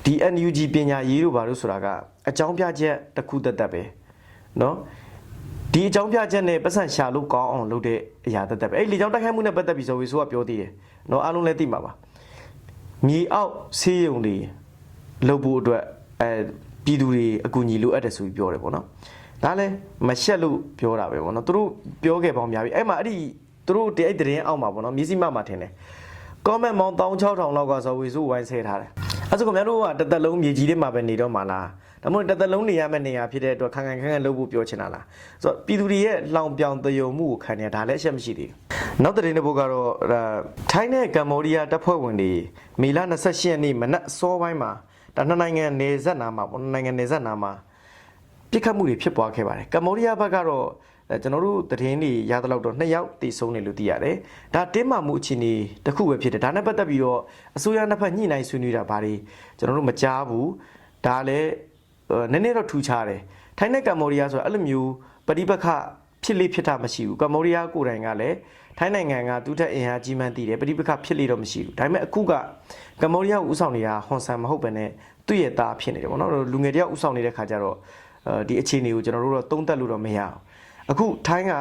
ဒီ NUG ပညာရေးတို့ဘာလို့ဆိုတာကအကြောင်းပြချက်တစ်ခုတက်တက်ပဲเนาะ ဒီအကြောင်းပြချက်နဲ့ပတ်စံရှာလို့ကောင်းအောင်လုပ်တဲ့အရာတက်တက်ပဲအဲ့လေကြောင်းတိုက်ခိုက်မှုနဲ့ပတ်သက်ပြီးဆိုဝေဆိုကပြောသေးတယ်เนาะအားလုံးလည်းသိမှာပါမြေအောက်ဆေးရုံတွေလုပ်ဖို့အတွက်အဲပြည်သူတွေအကူအညီလိုအပ်တယ်ဆိုပြီးပြောတယ်ပေါ့နော် ဒါလည်းမရှက်လို့ပြောတာပဲပေါ့နော်သူတို့ပြောခဲ့ပေါင်းများပြီအဲ့မှာအဲ့ဒီသူတို့တအဲ့တရင်အောက်မှာပေါ့နော်မြစည်းမမှာထင်တယ် comment မောင်း16000လောက်ကဆိုဝေဆိုဝိုင်းဆဲထားတယ်အဲ့ဆိုခင်ဗျားတို့ကတစ်သက်လုံးမြေကြီးထဲမှာပဲနေတော့မှာလားဒါမှမဟုတ်တစ်သက်လုံးနေရမယ့်နေရာဖြစ်တဲ့အတွက်ခံခံခံခံလုပ်ဖို့ပြောချင်တာလားဆိုတော့ပြည်သူတွေရဲ့လောင်ပြောင်တယုံမှုကိုခံရဒါလည်းအရှက်မရှိသေးဘူးနောက်တဲ့တဲ့ဘုတ်ကတော့ဒါထိုင်းနဲ့ကမ္ဘောဒီးယားတပ်ဖွဲ့ဝင်တွေမေလ28ရက်နေ့မနက်စောပိုင်းမှာဒါနှစ်နိုင်ငံနေဆက်နာမှာပေါ့နှစ်နိုင်ငံနေဆက်နာမှာ ပြစ်ခတ်မှုတွေဖြစ်ပွားခဲ့ပါတယ်ကမ္ဘောဒီးယားဘက်ကတော့အဲကျွန်တော်တို့သတင်းတွေရသလောက်တော့နှစ်ယောက်တည်ဆုံးတယ်လို့သိရတယ်ဒါတင်းမာမှုအခြေအနေတစ်ခုပဲဖြစ်တယ်ဒါနဲ့ပတ်သက်ပြီးတော့အစိုးရနှစ်ဖက်ညှိနှိုင်းဆွေးနွေးတာဘာတွေကျွန်တော်တို့မကြားဘူးဒါလည်းနည်းနည်းတော့ထူခြားတယ်ထိုင်းနဲ့ကမ္ဘောဒီးယားဆိုတော့အဲ့လိုမျိုးပဋိပက္ခဖြစ်လိဖြစ်တာမရှိဘူးကမ္ဘောဒီးယားကိုယ်တိုင်ကလည်းထိုင်းနိုင်ငံကသူ့ထက်အင်အားကြီးမှန်းသိတယ်ပဋိပက္ခဖြစ်လိတော့မရှိဘူးဒါပေမဲ့အခုကကမ္ဘောဒီးယားကိုဥဆောင်နေတာဟွန်ဆန်မဟုတ်ပဲနဲ့သူ့ရဲ့သားဖြစ်နေတယ်ပေါ့နော်လူငယ်တယောက်ဥဆောင်နေတဲ့ခါကျတော့အဲ ဒီအခြေအနေကိုကျွန်တော်တို့တော့သုံးသပ်လို့တော့မရအောင်အခုထိုင်းက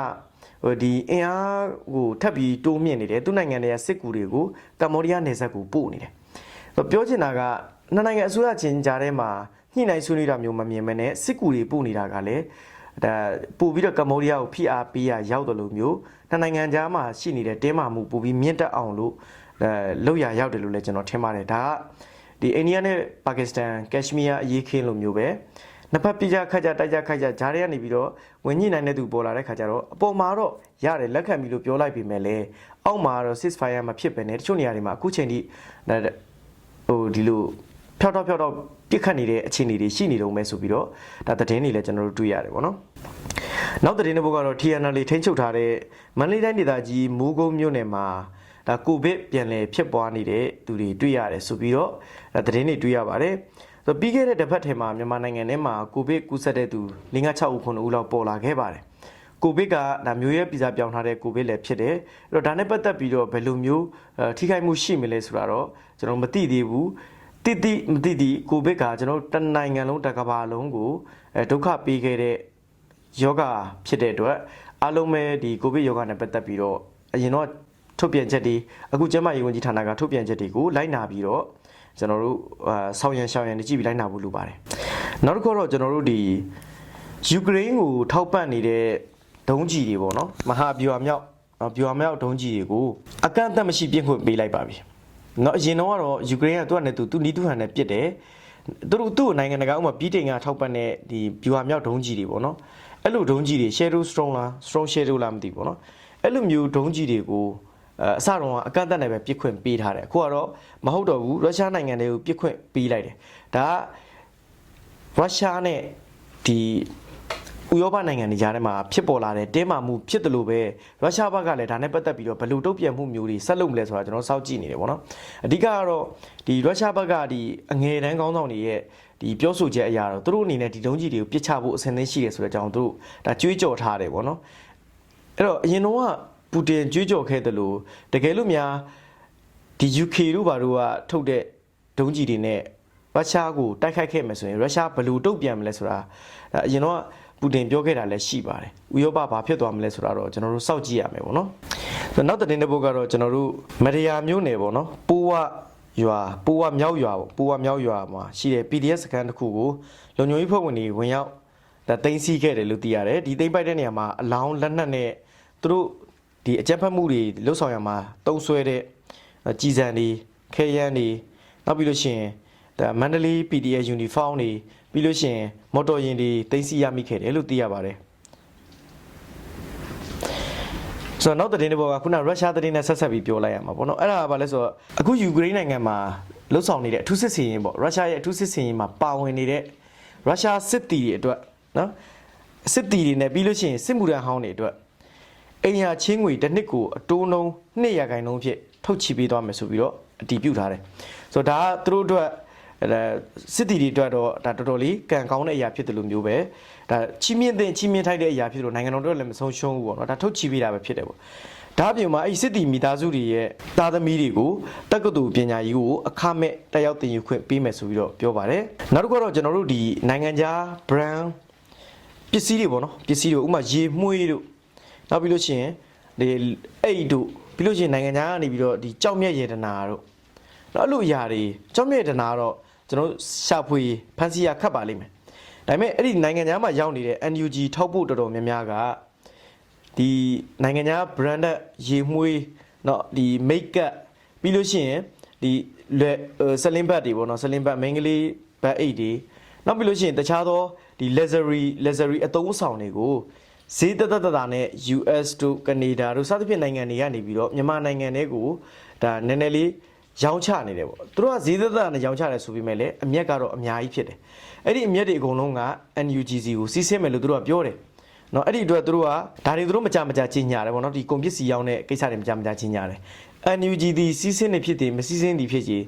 ဟိုဒီအင်အားကိုထပ်ပြီးတိုးမြင့်နေတယ်သူ့နိုင်ငံရဲ့စစ်ကူတွေကိုကမ္ဘောဒီးယားနယ်စပ်ကိုပို့နေတယ်ပြောချင်တာကနှစ်နိုင်ငံအစိုးရချင်းကြားထဲမှာညှိနှိုင်းဆွေးနွေးတာမျိုးမမြင်မနဲ့စစ်ကူတွေပို့နေတာကလည်းဒါပို့ပြီးတော့ကမ္ဘောဒီးယားကိုဖိအားပေးရရောက်တယ်လို့မျိုးနှစ်နိုင်ငံကြားမှာရှိနေတဲ့တင်းမာမှုပို့ပြီးမြင့်တက်အောင်လို့အဲလောက်ရရောက်တယ်လို့လည်းကျွန်တော်ထင်ပါတယ်ဒါကဒီအိန္ဒိယနဲ့ပါကစ္စတန်ကက်ရှမီးယားအရေးခင်းလိုမျိုးပဲ နှစ်ဖက်ပြကြခတ်ကြတိုက်ကြခတ်ကြဂျားတွေကနေပြီးတော့ဝင်ညှိနိုင်တဲ့သူပေါ်လာတဲ့ခါကျတော့အပေါ်မှာတော့ရတယ်လက်ခံပြီးလို့ပြောလိုက်ပြီမဲ့လေအောက်မှာတော့ ceasefire မဖြစ်ပဲနဲ့တချို့နေရာတွေမှာအခုချိန်ထိဟိုဒီလိုဖြောက်တော့ဖြောက်တော့ပြစ်ခတ်နေတဲ့အခြေအနေတွေရှိနေတော့မယ်ဆိုပြီးတော့ဒါသတင်းတွေလည်းကျွန်တော်တို့တွေ့ရတယ်ပေါ့နော်နောက်သတင်းတစ်ပုဒ်ကတော့ TNL ထိန်းချုပ်ထားတဲ့မန္တလေးတိုင်းဒေသကြီးမူးကုန်းမြို့နယ်မှာဒါကိုဗစ်ပြန်လည်ဖြစ်ပွားနေတဲ့သူတွေတွေ့ရတယ်ဆိုပြီးတော့ဒါသတင်းတွေတွေ့ရပါတယ် ဆိုပြီးခဲ့တဲ့တစ်ပတ်ထဲမှာမြန်မာနိုင်ငံထဲမှာကိုဗစ်ကူးစက်တဲ့သူ5-6ဦး9ဦးလောက်ပေါ်လာခဲ့ပါတယ်ကိုဗစ်ကဒါမျိုးရဲပြည်စာပြောင်းထားတဲ့ကိုဗစ်လည်းဖြစ်တယ်အဲ့တော့ဒါနဲ့ပတ်သက်ပြီးတော့ဘယ်လိုမျိုးထိခိုက်မှုရှိမလဲဆိုတာတော့ကျွန်တော်မသိသေးဘူးတိတိမတိတိကိုဗစ်ကကျွန်တော်တနိုင်ငံလုံးတစ်ကမ္ဘာလုံးကိုအဲဒုက္ခပေးခဲ့တဲ့ယောဂဖြစ်တဲ့အတွက်အားလုံးပဲဒီကိုဗစ်ယောဂနဲ့ပတ်သက်ပြီးတော့အရင်တော့ထုတ်ပြန်ချက်တွေအခုကျန်းမာရေးဝန်ကြီးဌာနကထုတ်ပြန်ချက်တွေကိုလိုက်နာပြီးတော့ ကျွန်တော်တို့ဆောက်ရန်ရှောင်ရန်တွေကြည့်ပြီးလိုက်နာဖို့လိုပါတယ်နောက်တစ်ခုတော့ကျွန်တော်တို့ဒီယူကရိန်းကိုထောက်ပံ့နေတဲ့ဒုံးကျည်တွေပေါ့နော်မဟာဗျူဟာမြောက်ဗျူဟာမြောက်ဒုံးကျည်တွေကိုအကန့်အသတ်မရှိပြင့်ခွင့်ပေးလိုက်ပါပြီနော်အရင်တော့ကတော့ယူကရိန်းကသူ့အနေနဲ့သူသူနီးသူဟန်နဲ့ပြစ်တယ်သူတို့သူ့နိုင်ငံတကာဥမာပြီးတိန်ကထောက်ပံ့တဲ့ဒီဗျူဟာမြောက်ဒုံးကြီးတွေပေါ့နော်အဲ့လိုဒုံးကြီးတွေ shadow strong လား strong shadow လားမသိဘူးပေါ့နော်အဲ့လိုမျိုးဒုံးကြီးတွေကို အဲအစတော့ကအကန့်အသတ်နဲ့ပဲပြစ်ခွင့်ပေးထားတယ်အခုကတော့မဟုတ်တော့ဘူးရုရှားနိုင်ငံတွေကိုပြစ်ခွင့်ပေးလိုက်တယ်ဒါကရုရှားနဲ့ဒီဥရောပနိုင်ငံတွေကြားထဲမှာဖြစ်ပေါ်လာတဲ့တင်းမာမှုဖြစ်တယ်လို့ပဲရုရှားဘက်ကလည်းဒါနဲ့ပတ်သက်ပြီးတော့ဘယ်လိုတုံ့ပြန်မှုမျိုးတွေဆက်လုပ်မလဲဆိုတာကျွန်တော်စောင့်ကြည့်နေတယ်ပေါ့နော်အဓိကကတော့ဒီရုရှားဘက်ကဒီအငယ်တန်းကောင်းဆောင်တွေရဲ့ဒီပြောဆိုချက်အရာတော့သူတို့အနေနဲ့ဒီလုံးကြီးတွေကိုပြစ်ချဖို့အဆင်သင့်ရှိတယ်ဆိုတဲ့အကြောင်းသူတို့ဒါကြွေးကြော်ထားတယ်ပေါ့နော်အဲ့တော့အရင်တော့က ပူတင်ကြွေးကြော်ခဲ့တယ်လို့တကယ်လို့များဒီ UK တို့ဘာတို့ကထုတ်တဲ့ဒုံးကြီးတွေနဲ့ရုရှားကိုတိုက်ခိုက်ခဲ့မယ်ဆိုရင်ရုရှားဘယ်လိုတုံ့ပြန်မလဲဆိုတာဒါအရင်တော့ပူတင်ပြောခဲ့တာလည်းရှိပါတယ်။ဥရောပဘာဖြစ်သွားမလဲဆိုတာတော့ကျွန်တော်တို့စောင့်ကြည့်ရမယ်ပေါ့နော်။နောက်တဲ့တဲ့ဘုတ်ကတော့ကျွန်တော်တို့မရယာမျိုးနယ်ပေါ့နော်။ပိုးဝရွာပိုးဝမြောက်ရွာပေါ့ပိုးဝမြောက်ရွာမှာရှိတဲ့ PDF စခန်းတစ်ခုကိုလုံခြုံရေးဖွဲ့ဝင်တွေဝင်ရောက်ဒါတင်စီခဲ့တယ်လို့သိရတယ်။ဒီသိမ့်ပိုက်တဲ့နေရာမှာအလောင်းလက်နက်နဲ့သူတို့ ဒီအကြမ်းဖက်မှုတွေလှုပ်ဆောင်ရမှာတုံးဆွဲတဲ့ကြည်စံတွေခဲရန်တွေနောက်ပြီးလို့ရှိရင်ဒါမန္တလေး PDF uniform တွေပြီးလို့ရှိရင်မော်တော်ယာဉ်တွေတင်စီရမိခဲ့တယ်လို့သိရပါတယ်ဆိုတော့နောက်သတင်းတစ်ပုဒ်ကခုနရုရှားသတင်းနဲ့ဆက်ဆက်ပြီးပြောလိုက်ရမှာပေါ့နော်အဲ့ဒါကဘာလဲဆိုတော့အခုယူကရိန်းနိုင်ငံမှာလှုပ်ဆောင်နေတဲ့အထူးစစ်စင်ရင်ပေါ့ရုရှားရဲ့အထူးစစ်စင်ရင်မှာပါဝင်နေတဲ့ရုရှားစစ်တီတွေအတွက်နော်စစ်တီတွေနဲ့ပြီးလို့ရှိရင်စစ်မှုထမ်းဟောင်းတွေအတွက် အိမ်ယာချင်းငွေတစ်နှစ်ကိုအတိုးနှုံး2ရာခိုင်နှုန်းဖြစ်ထုတ်ချပေးသွားမယ်ဆိုပြီးတော့အတည်ပြုထားတယ်ဆိုတော့ဒါကသူတို့အတွက်အဲစစ်တီတွေအတွက်တော့ဒါတော်တော်လေးကံကောင်းတဲ့အရာဖြစ်တယ်လို့မျိုးပဲဒါချီးမြှင့်တဲ့ချီးမြှင့်ထိုက်တဲ့အရာဖြစ်လို့နိုင်ငံတော်တို့လည်းမဆုံးရှုံးဘူးပေါ့နော်ဒါထုတ်ချီးပေးတာပဲဖြစ်တယ်ပေါ့ဒါအပြင်မှာအဲ့စစ်တီမိသားစုတွေရဲ့သားသမီးတွေကိုတက္ကသိုလ်ပညာရေးကိုအခမဲ့တက်ရောက်သင်ယူခွင့်ပေးမယ်ဆိုပြီးတော့ပြောပါတယ်နောက်တစ်ခုကတော့ကျွန်တော်တို့ဒီနိုင်ငံခြား brand ပစ္စည်းတွေပေါ့နော်ပစ္စည်းတွေဥပမာရေမှုေးတို့ နောက်ပြီးလို့ရှိရင်ဒီအိတ်တို့ပြီးလို့ရှိရင်နိုင်ငံခြားကနေပြီးတော့ဒီကြောက်မြက်ရေတနာတို့နော်အဲ့လိုအရာတွေကြောက်မြက်ရေတနာကတော့ကျွန်တော်ရှာဖွေဖန်စီရခတ်ပါလိမ့်မယ်ဒါပေမဲ့အဲ့ဒီနိုင်ငံခြားမှာရောက်နေတဲ့ NUG ထောက်ဖို့တော်တော်များများကဒီနိုင်ငံခြား branded ရေမှုေးเนาะဒီ make up ပြီးလို့ရှိရင်ဒီလွယ်ဆလင်းဘတ်တွေပေါ့နော်ဆလင်းဘတ်မင်းကလေးဘတ်အိတ်တွေနောက်ပြီးလို့ရှိရင်တခြားသောဒီ luxury luxury အသုံးအဆောင်တွေကို ဈေးတက်တက်တက်တာနဲ့ US တို့ကနေဒါတို့စသဖြင့်နိုင်ငံတွေကနေပြီးတော့မြန်မာနိုင်ငံတွေကိုဒါနည်းနည်းလေးရောင်းချနေတယ်ပေါ့သူတို့ကဈေးသက်သက်နဲ့ရောင်းချတယ်ဆိုပေမဲ့လည်းအမျက်ကတော့အများကြီးဖြစ်တယ်အဲ့ဒီအမျက်တွေအကုန်လုံးက NUGC ကိုစီးဆင်းမယ်လို့သူတို့ကပြောတယ်နော်အဲ့ဒီအတွက်သူတို့ကဒါတွေသူတို့မကြမကြကြီးညာတယ်ပေါ့နော်ဒီကွန်ပစ္စည်းရောင်းတဲ့ကိစ္စတွေမကြမကြကြီးညာတယ် NUG ဒီစီးစင်းနေဖြစ်တယ်မစီးစင်းဒီဖြစ်ကြီး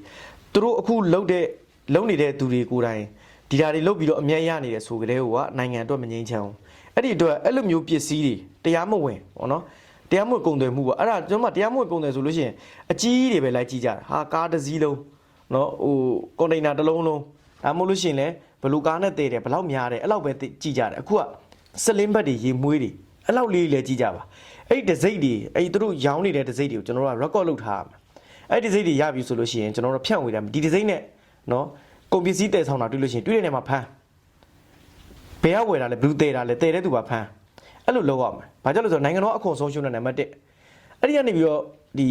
သူတို့အခုလှုပ်တဲ့လှုပ်နေတဲ့သူတွေကိုယ်တိုင်ဒီဓာတ်တွေလှုပ်ပြီးတော့အမျက်ရနေတယ်ဆိုကြတဲ့ဟိုကနိုင်ငံအတွက်မငြိမ်းချမ်းဘူး အဲ့ဒီအတွက်အဲ့လိုမျိုးပစ္စည်းတွေတရားမဝင်ပေါ့နော်တရားမဝင်ကုန်သွယ်မှုပေါ့အဲ့ဒါကျွန်တော်မတရားမဝင်ကုန်သွယ်ဆိုလို့ရှိရင်အကြီးတွေပဲလိုက်ကြည့်ကြတာဟာကားတစ်စီးလုံးနော်ဟိုကွန်တိန်နာတစ်လုံးလုံးဒါမှမဟုတ်လို့ရှိရင်လည်းဘယ်လိုကားနဲ့တည်တယ်ဘယ်လောက်များတယ်အဲ့လောက်ပဲသိကြည့်ကြတယ်အခုကစလင်းဘတ်တွေရေမွေးတွေအဲ့လောက်လေးလည်းကြည့်ကြပါအဲ့ဒီဒစိမ့်တွေအဲ့ဒီသူတို့ရောင်းနေတဲ့ဒစိမ့်တွေကိုကျွန်တော်တို့က record လုပ်ထားရမယ်အဲ့ဒီဒစိမ့်တွေရပြီဆိုလို့ရှိရင်ကျွန်တော်တို့ဖြန့်ဝေတယ်ဒီဒစိမ့်နဲ့နော်ကုန်ပစ္စည်းတည်ဆောင်တာတွေ့လို့ရှိရင်တွေ့တဲ့နေရာမှာဖမ်းဘ ယ်ရောက်ဝယ်တာလဲဘယ်သူတည်တာလဲတည်တဲ့သူပါဖမ်းအဲ့လိုလုပ်ရမယ်ဘာကြောင့်လဲဆိုတော့နိုင်ငံတော်အခွန်ဆုံးရှုံးတဲ့နံပါတ်1အဲ့ဒီကနေပြီးတော့ဒီ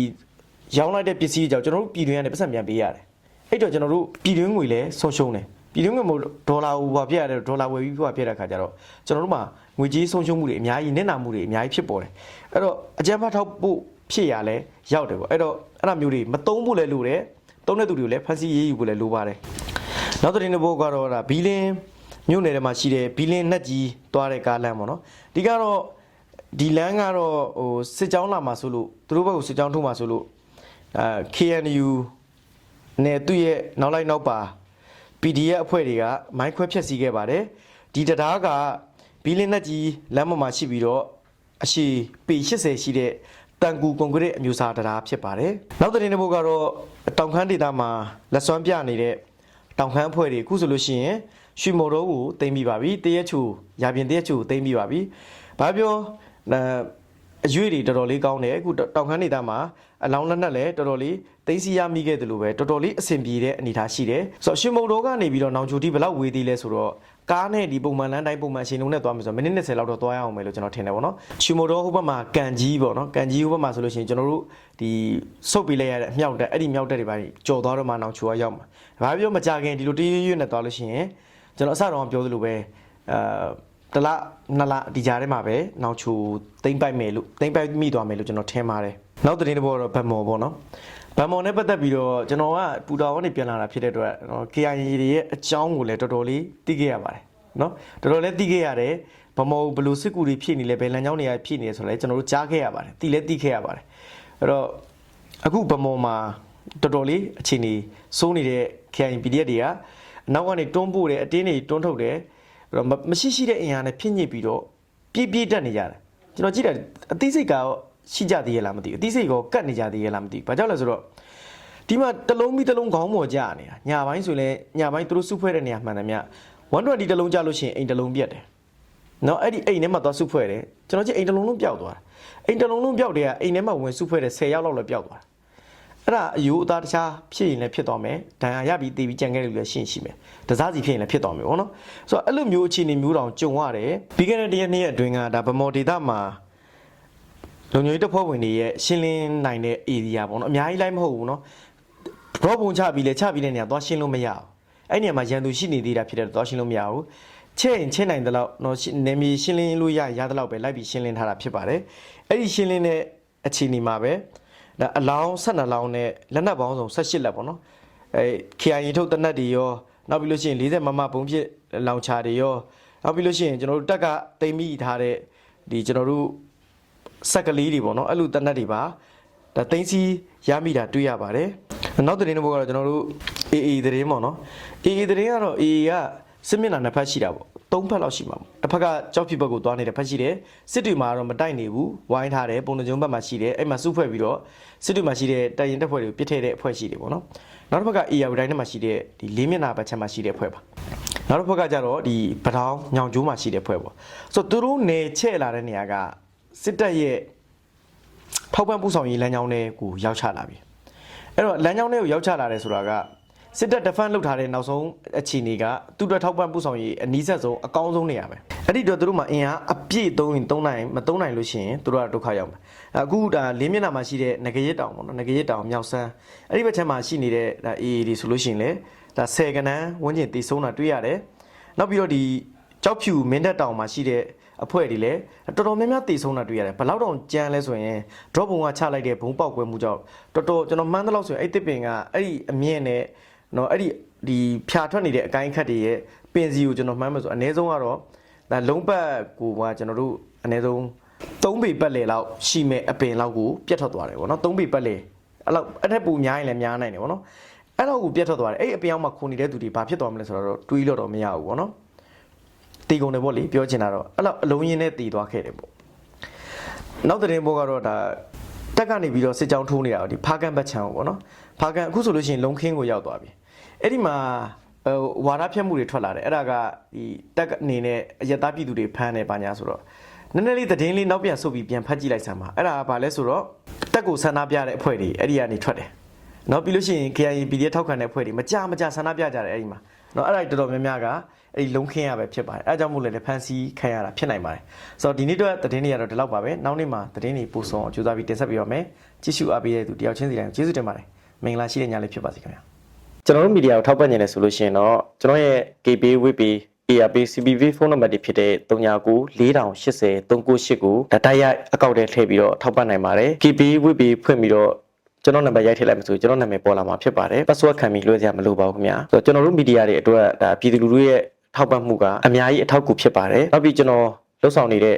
ရောင်းလိုက်တဲ့ပစ္စည်းတွေကြောင့်ကျွန်တော်တို့ပြည်တွင်းကနေပတ်စံပြန်ပေးရတယ်အဲ့တော့ကျွန်တော်တို့ပြည်တွင်းငွေလည်းဆုံးရှုံးတယ်ပြည်တွင်းငွေမို့ဒေါ်လာဟိုဘာဖြစ်ရတယ်ဒေါ်လာဝယ်ပြီးဘာဖြစ်တဲ့ခါကျတော့ကျွန်တော်တို့မှာငွေကြေးဆုံးရှုံးမှုတွေအများကြီးနစ်နာမှုတွေအများကြီးဖြစ်ပေါ်တယ်အဲ့တော့အကြမ်းဖက်ထောက်ဖို့ဖြစ်ရလဲရောက်တယ်ပေါ့အဲ့တော့အဲ့ဒါမျိုးတွေမတုံးဖို့လည်းလိုတယ်တုံးတဲ့သူတွေကိုလည်းဖန်ဆီးရေးယူဖို့လည်းလိုပါတယ်နောက်တစ်ရင်တစ်ပုတ်ကတော့ဒါဘီလင်း မြို့နယ်ထဲမှာရှိတဲ့ဘီလင်းနှက်ကြီးသွားတဲ့ကားလမ်းပေါ့နော်ဒီကတော့ဒီလမ်းကတော့ဟိုစစ်ကြောင်းလာမှာဆိုလို့သူတို့ဘက်ကစစ်ကြောင်းထုတ်မှာဆိုလို့အဲ KNU နဲ့သူ့ရဲ့နောက်လိုက်နောက်ပါ PDF အဖွဲ့တွေကမိုင်းခွဲဖျက်ဆီးခဲ့ပါတယ်ဒီတရားကဘီလင်းနှက်ကြီးလမ်းပေါ်မှာရှိပြီးတော့အရှိပေ80ရှိတဲ့တန်ကူကွန်ကရစ်အမျိုးအစားတရားဖြစ်ပါတယ်နောက်တဲ့နေ့ဘုတ်ကတော့တောင်ခမ်းဒေသမှာလက်စွမ်းပြနေတဲ့တောင်ခမ်းအဖွဲ့တွေအခုဆိုလို့ရှိရင် ရွှေမော်တော်ကိုတင်ပြီးပါပြီတရက်ချူရာပြင်တရက်ချူတင်ပြီးပါပြီဘာပြောအဲအရွေးတွေတော်တော်လေးကောင်းတယ်အခုတောင်ခမ်းဒေသမှာအလောင်းလက်နက်လည်းတော်တော်လေးသိမ်းစီရမိခဲ့တယ်လို့ပဲတော်တော်လေးအဆင်ပြေတဲ့အနေအထားရှိတယ်ဆိုတော့ရွှေမော်တော်ကနေပြီးတော့နောင်ချိုတီဘယ်လောက်ဝေးသေးလဲဆိုတော့ကားနဲ့ဒီပုံမှန်လမ်းတိုင်းပုံမှန်အချိန်လုံးနဲ့သွားမယ်ဆိုတော့မိနစ်20လောက်တော့သွားရအောင်မယ်လို့ကျွန်တော်ထင်တယ်ပေါ့နော်ရွှေမော်တော်ဟိုဘက်မှာကန်ကြီးပေါ့နော်ကန်ကြီးဟိုဘက်မှာဆိုလို့ရှိရင်ကျွန်တော်တို့ဒီစုပ်ပေးလိုက်ရတဲ့မြောက်တက်အဲ့ဒီမြောက်တက်တွေပါကြော်သွားတော့မှနောင်ချိုကရောက်မှာဘာပြောမကြခင်ဒီလိုတရွရွနဲ့သွားလို့ရှိရင် ကျွန်တော်အစတော့ပြောသလိုပဲအာတလနှစ်လဒီကြားထဲမှာပဲနောက်ချိုတိမ့်ပိုက်မယ်လို့တိမ့်ပိုက်မိသွားမယ်လို့ကျွန်တော်ထင်ပါတယ်နောက်သတင်းတစ်ပုဒ်တော့ဗတ်မော်ပေါ့နော်ဗတ်မော်နဲ့ပတ်သက်ပြီးတော့ကျွန်တော်ကပူတော်ကနေပြန်လာတာဖြစ်တဲ့အတွက်နော် KIA တွေရဲ့အကြောင်းကိုလည်းတော်တော်လေးသိခဲ့ရပါတယ်နော်တော်တော်လေးသိခဲ့ရတယ်ဗမော်ဘယ်လိုစစ်ကူတွေဖြစ်နေလဲဘယ်လမ်းကြောင်းတွေကဖြစ်နေလဲဆိုတော့လည်းကျွန်တော်တို့ကြားခဲ့ရပါတယ်သိလည်းသိခဲ့ရပါတယ်အဲ့တော့အခုဗမော်မှာတော်တော်လေးအခြေအနေစိုးနေတဲ့ KIA PDF တွေက အနောက်ကနေတွန်းပို့တယ်အတင်းတွေတွန်းထုတ်တယ်အဲ့တော့မရှိရှိတဲ့အင်အားနဲ့ဖြစ်ညစ်ပြီးတော့ပြည့်ပြည့်တက်နေကြတယ်ကျွန်တော်ကြည့်တယ်အသိစိတ်ကရှိကြသေးရဲ့လားမသိဘူးအသိစိတ်ကကတ်နေကြသေးရဲ့လားမသိဘူးဘာကြောင့်လဲဆိုတော့ဒီမှာတလုံးပြီးတလုံးခေါင်းပေါ်ကြနေတာညာပိုင်းဆိုရင်ညာပိုင်းသူတို့စုဖွဲ့တဲ့နေရာမှန်တယ်မြ120တလုံးကြလို့ရှိရင်အိမ်တလုံးပြတ်တယ်နော်အဲ့ဒီအိမ်ထဲမှာသွားစုဖွဲ့တယ်ကျွန်တော်ကြည့်အိမ်တလုံးလုံးပျောက်သွားတယ်အိမ်တလုံးလုံးပျောက်တယ်ကအိမ်ထဲမှာဝင်စုဖွဲ့တယ်10ယောက်လောက်လည်းပျောက်သွားတယ် အဲ့ဒါအယူအသားတခြားဖြစ်ရင်လည်းဖြစ်သွားမယ်ဒဏ်ရာရပြီးတည်ပြီးကြံခဲ့လို့လည်းရှင်းရှိမယ်တစားစီဖြစ်ရင်လည်းဖြစ်သွားမယ်ပေါ့နော်ဆိုတော့အဲ့လိုမျိုးအခြေအနေမျိုးတောင်ကြုံရတယ်ပြီးခဲ့တဲ့တရက်နှစ်ရက်အတွင်းကဒါဗမော်ဒေတာမှာလုံခြုံရေးတပ်ဖွဲ့ဝင်တွေရဲ့ရှင်းလင်းနိုင်တဲ့ area ပေါ့နော်အများကြီးလိုက်မဟုတ်ဘူးနော်ဘောပုံချပြီးလေချပြီးတဲ့နေရာသွားရှင်းလို့မရဘူးအဲ့နေရာမှာရန်သူရှိနေသေးတာဖြစ်တဲ့သွားရှင်းလို့မရဘူးချဲ့ရင်ချဲ့နိုင်တဲ့လောက်နော်နေမီရှင်းလင်းလို့ရရတဲ့လောက်ပဲလိုက်ပြီးရှင်းလင်းထားတာဖြစ်ပါတယ်အဲ့ဒီရှင်းလင်းတဲ့အခြေအနေမှာပဲ ဒါအလောင်း12လောင်းနဲ့လက်နက်ပေါင်းစုံ18လက်ပေါ့နော်အဲ KIA ထုတ်တနက်တွေရောနောက်ပြီးလို့ရှိရင်40မမဘုံဖြစ်လောင်ချာတွေရောနောက်ပြီးလို့ရှိရင်ကျွန်တော်တို့တက်ကတိမ်မိထားတဲ့ဒီကျွန်တော်တို့ဆက်ကလေးတွေပေါ့နော်အဲ့လိုတနက်တွေပါဒါသိန်းစီရမိတာတွေ့ရပါတယ်နောက်သတင်းတစ်ပုဒ်ကတော့ကျွန်တော်တို့ AA သတင်းပေါ့နော် AA သတင်းကတော့ AA ကစစ်မျက်နှာနှစ်ဖက်ရှိတာပေါ့ သုံးဖက်လောက်ရှိမှာပေါ့တစ်ဖက်ကကြောက်ဖြူဘက်ကိုသွားနေတဲ့ဖက်ရှိတယ်စစ်တွေမှာတော့မတိုက်နေဘူးဝိုင်းထားတယ်ပုံနှကြုံဘက်မှာရှိတယ်အဲ့မှာစုဖွဲ့ပြီးတော့စစ်တွေမှာရှိတဲ့တိုင်ရင်တပ်ဖွဲ့တွေကိုပစ်ထည့်တဲ့အဖွဲ့ရှိတယ်ပေါ့နော်နောက်တစ်ဖက်က AA တိုင်းထဲမှာရှိတဲ့ဒီလေးမျက်နှာဘက်ချက်မှာရှိတဲ့အဖွဲ့ပါနောက်တစ်ဖက်ကကျတော့ဒီပထောင်ညောင်ကျိုးမှာရှိတဲ့ဖွဲ့ပေါ့ဆိုတော့သူတို့နေချဲ့လာတဲ့နေရာကစစ်တပ်ရဲ့ထောက်ပံ့ပူဆောင်ရေးလမ်းကြောင်းတွေကိုရောက်ချလာပြီအဲ့တော့လမ်းကြောင်းတွေကိုရောက်ချလာတယ်ဆိုတာက စစ်တပ် defense လုပ်ထားတဲ့နောက်ဆုံးအခြေအနေကသူတို့ထောက်ပံ့ပူဆောင်ရေးအနည်းဆက်ဆုံးအကောင်းဆုံးနေရာပဲအဲ့ဒီတော့သူတို့မှာအင်အားအပြည့်သုံးရင်သုံးနိုင်မသုံးနိုင်လို့ရှိရင်သူတို့ကဒုက္ခရောက်မယ်အခုဒါလေးမျက်နှာမှာရှိတဲ့ငကရစ်တောင်ပေါ့နော်ငကရစ်တောင်မြောက်ဆန်းအဲ့ဒီဘက်ထဲမှာရှိနေတဲ့ဒါ AA တွေဆိုလို့ရှိရင်လေဒါ10ကနန်းဝန်းကျင်တည်ဆုံးတာတွေ့ရတယ်နောက်ပြီးတော့ဒီကြောက်ဖြူမင်းတပ်တောင်မှာရှိတဲ့အဖွဲ့တွေလည်းတော်တော်များများတည်ဆုံးတာတွေ့ရတယ်ဘယ်လောက်တောင်ကြမ်းလဲဆိုရင် drop ဘုံကချလိုက်တဲ့ဘုံပေါက်ကွဲမှုကြောင့်တော်တော်ကျွန်တော်မှန်းသလောက်ဆိုရင်အဲ့တစ်ပင်ကအဲ့ဒီအမြင့်နဲ့ နော်အဲ့ဒီဒီဖြာထွက်နေတဲ့အကိုင်းခတ်တွေရဲ့ပင်စီကိုကျွန်တော်မှန်းမှဆိုအနည်းဆုံးကတော့ဒါလုံးပတ်ကိုကကျွန်တော်တို့အနည်းဆုံး3ပေပတ်လေလောက်ရှိမဲ့အပင်လောက်ကိုပြတ်ထွက်သွားတယ်ပေါ့နော်3ပေပတ်လေအဲ့လောက်အဲ့ထက်ပိုများရင်လည်းများနိုင်တယ်ပေါ့နော်အဲ့လောက်ကိုပြတ်ထွက်သွားတယ်အဲ့အပင်အောက်မှာခုနေတဲ့သူတွေဘာဖြစ်သွားမလဲဆိုတော့တွေးလို့တော့မရဘူးပေါ့နော်တီကုန်တယ်ပေါ့လေပြောချင်တာတော့အဲ့လောက်အလုံးရင်းနဲ့တီသွားခဲ့တယ်ပေါ့နောက်တဲ့ဘောကတော့ဒါတက်ကနေပြီးတော့စစ်ကြောင်းထိုးနေတာဒီဖားကန်ဘတ်ချံပေါ့နော်ဖားကန်အခုဆိုလို့ရှိရင်လုံခင်းကိုရောက်သွားပြီ အဲ့ဒီမှာဟိုဝါရဖြတ်မှုတွေထွက်လာတယ်အဲ့ဒါကဒီတက်အနေနဲ့အယက်သားပြည်သူတွေဖမ်းနေပါညာဆိုတော့နည်းနည်းလေးသတင်းလေးနောက်ပြန်ဆုတ်ပြီးပြန်ဖတ်ကြည့်လိုက်စမ်းပါအဲ့ဒါကဘာလဲဆိုတော့တက်ကိုဆန္ဒပြတဲ့အဖွဲ့တွေအဲ့ဒီကနေထွက်တယ်နော်ပြီးလို့ရှိရင် KIA PDF ထောက်ခံတဲ့အဖွဲ့တွေမကြမကြဆန္ဒပြကြတယ်အဲ့ဒီမှာနော်အဲ့ဒါတွေတော်တော်များများကအဲ့ဒီလုံခင်းရပဲဖြစ်ပါတယ်အဲ့ဒါကြောင့်မို့လဲဖန်စီခံရတာဖြစ်နိုင်ပါတယ်ဆိုတော့ဒီနေ့တော့သတင်းတွေကတော့ဒီလောက်ပါပဲနောက်နေ့မှာသတင်းတွေပို့ဆောင်အောင်ကြိုးစားပြီးတင်ဆက်ပေးပါမယ်ကြည့်ရှုအားပေးတဲ့သူတယောက်ချင်းစီတိုင်းကျေးဇူးတင်ပါတယ်မင်္ဂလာရှိတဲ့ညလေးဖြစ်ပါစေခင်ဗျာ ကျွန်တော်တို့မီဒီယာကိုထောက်ပံ့နေတယ်ဆိုလို့ရှိရင်တော့ကျွန်တော်ရဲ့ KB WP ARP CBV ဖုန်းနံပါတ်တွေဖြစ်တဲ့39 4080 398ကိုဒါတိုက်ရိုက်အကောင့်ထဲထည့်ပြီးတော့ထောက်ပံ့နိုင်ပါတယ် KB WP ဖွင့်ပြီးတော့ကျွန်တော်နံပါတ်ရိုက်ထည့်လိုက်မှဆိုကျွန်တော်နာမည်ပေါ်လာမှာဖြစ်ပါတယ် password ခံပြီးလွှဲစရာမလိုပါဘူးခင်ဗျာဆိုတော့ကျွန်တော်တို့မီဒီယာတွေအတွက်ဒါပြည်သူလူထုရဲ့ထောက်ပံ့မှုကအများကြီးအထောက်အကူဖြစ်ပါတယ်နောက်ပြီးကျွန်တော်လှုပ်ဆောင်နေတဲ့